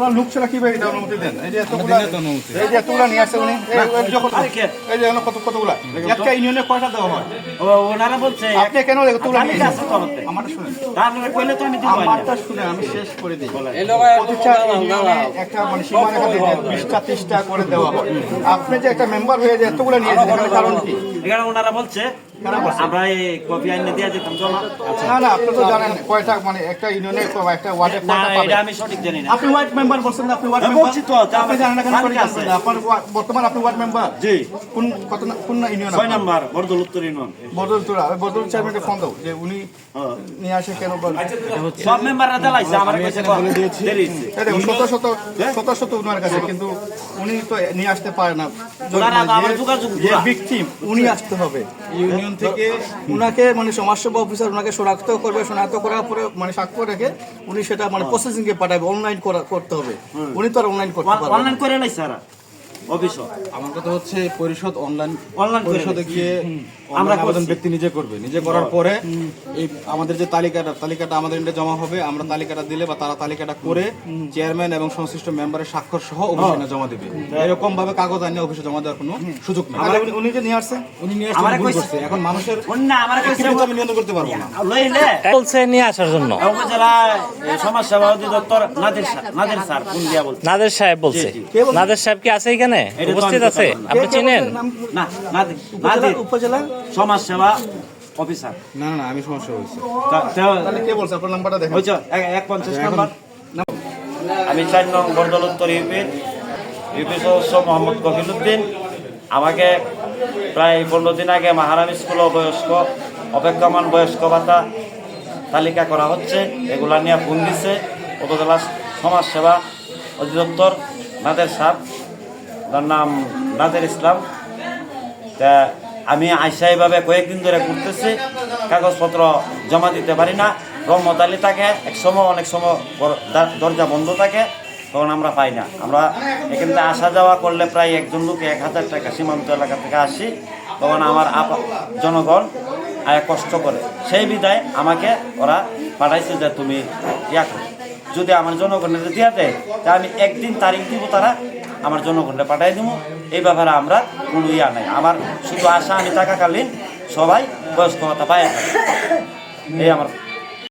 আপনার লোক ছাড়া কীভাবে এটা অনুমতি দেন? এই যে এতগুলা। এই যে এতগুলা নিয়ে আসছে উনি। এই এই যখন এই যে কত কতগুলা? একটা ইউনিয়নে কয়টা দেওয়া হয়? ওনারা বলছে আপনি কেন এতগুলা নিয়ে শুনেন। তারপরে কইলে তো আমি দিব আমারটা শুনে আমি শেষ করে দিই। প্রতিটা ইউনিয়নে একটা মানে সীমারেখা দিয়ে করে দেওয়া হয়। আপনি যে একটা মেম্বার হয়ে যে এতগুলো নিয়ে কারণ কি? এখানে ওনারা বলছে? আমরা এই কপি আইনে দিয়ে দিতাম না না আপনি তো জানেন কয়টা মানে একটা ইউনিয়নে একটা ওয়ার্ডে কয়টা পাবে? এটা আমি সঠিক জানি না। আপনি ওয়ার্ড মেম্বার বলছেন আপনি ওয়ার্ড হ্যাঁ, মেম্বার? বলছি তো, আপনি জানেন না কেন করে তালিকা জানবেন আছে। না? আপনার বর্তমান আপনি ওয়ার্ড মেম্বার? জি। কোন কত কোন ইউনিয়ন ছয় নাম্বার বর্দল উত্তর ইউনিয়ন। বদল তোরা ওই চেয়ারম্যানকে ফোন দাও যে উনি নিয়ে আসে কেন বল সব মেম্বাররা দেলাইছে আমার কাছে বলে দিয়েছি। দেরি হইছে। এই দেখুন শত শত শত শত উনার কাছে কিন্তু উনি তো নিয়ে আসতে পারে না। যোগাযোগ যে ভিকটিম উনি আসতে হবে। ইউনিয়ন থেকে ওনাকে মানে সমাজসেবা অফিসার ওনাকে শনাক্ত করবে শনাক্ত করার পরে মানে স্বাক্ষর রেখে উনি সেটা মানে প্রসেসিং কে পাঠাবে অনলাইন করতে হবে। উনি তো আর অনলাইন করতে পারবে। অনলাইন করে নাই স্যার অফিস আমার কথা হচ্ছে পরিষদ অনলাইন অনলাইন পরিষদে গিয়ে আমরা আবেদন ব্যক্তি নিজে করবে। নিজে করার পরে এই আমাদের যে তালিকাটা তালিকাটা আমাদের এন্ডে জমা হবে আমরা তালিকাটা দিলে বা তারা তালিকাটা করে চেয়ারম্যান এবং সংশ্লিষ্ট মেম্বারের স্বাক্ষর সহ অফিসে জমা দিবে। এরকম ভাবে কাগজ আনিয়ে অফিসে জমা দেওয়ার কোনো সুযোগ নেই। উনি- যে নিয়ে আসছে? উনি নিয়ে কইছে- এখন মানুষের অন্য আমার কাছে আমি নিয়ন্ত্রণ করতে পারব না। লইলে বলছে নিয়ে আসার জন্য। উপজেলা সমাজ সেবা অধিদপ্তর নাদের স্যার নাদের স্যার কোন দিয়া বলছে। নাদের সাহেব বলছে? নাদের সাহেব কি আছে এখানে? এটা তো উপস্থিত আছে। আপনি চিনেন? না উপজেলা সমাজ সেবা অফিসার। না না আমি সমস্যা হয়েছে তা- তা- কে বলছে? আপনার নাম্বারটা দেখেন। হয়েছে এক- এক নাম্বার। আমি চার নং উত্তর ইউপির ইউপি সদস্য মোহাম্মদ কফিলুদ্দিন আমাকে প্রায় পনেরো দিন আগে মাহারাম স্কুল বয়স্ক অপেক্ষমান বয়স্ক ভাতা তালিকা করা হচ্ছে। এগুলা নিয়ে ফোন দিছে উপজেলা সমাজসেবা অধিদপ্তর নাদের সাহ তার নাম নাদের ইসলাম। তা আমি আইসা এইভাবে কয়েকদিন ধরে ঘুরতেছি, কাগজপত্র জমা দিতে পারি না। রহমতালি থাকে, এক সময় অনেক সময় দরজা বন্ধ থাকে, তখন আমরা পাই না। আমরা এখান থেকে আসা যাওয়া করলে প্রায় একজন লোক এক হাজার টাকা সীমান্ত এলাকা থেকে আসি। তখন আমার জনগণ কষ্ট করে। সেই বিদায় আমাকে ওরা পাঠাইছে যে তুমি ইয়া করো। যদি আমার জনগণের দিয়া দেয় তা আমি একদিন তারিখ দিব তারা, আমার জনগণে পাঠাই দিব এই ব্যাপারে আমরা কোনো ইয়া নাই। আমার শুধু আশা, আমি থাকাকালীন সবাই বয়স্ক ভাতা পাই এই আমার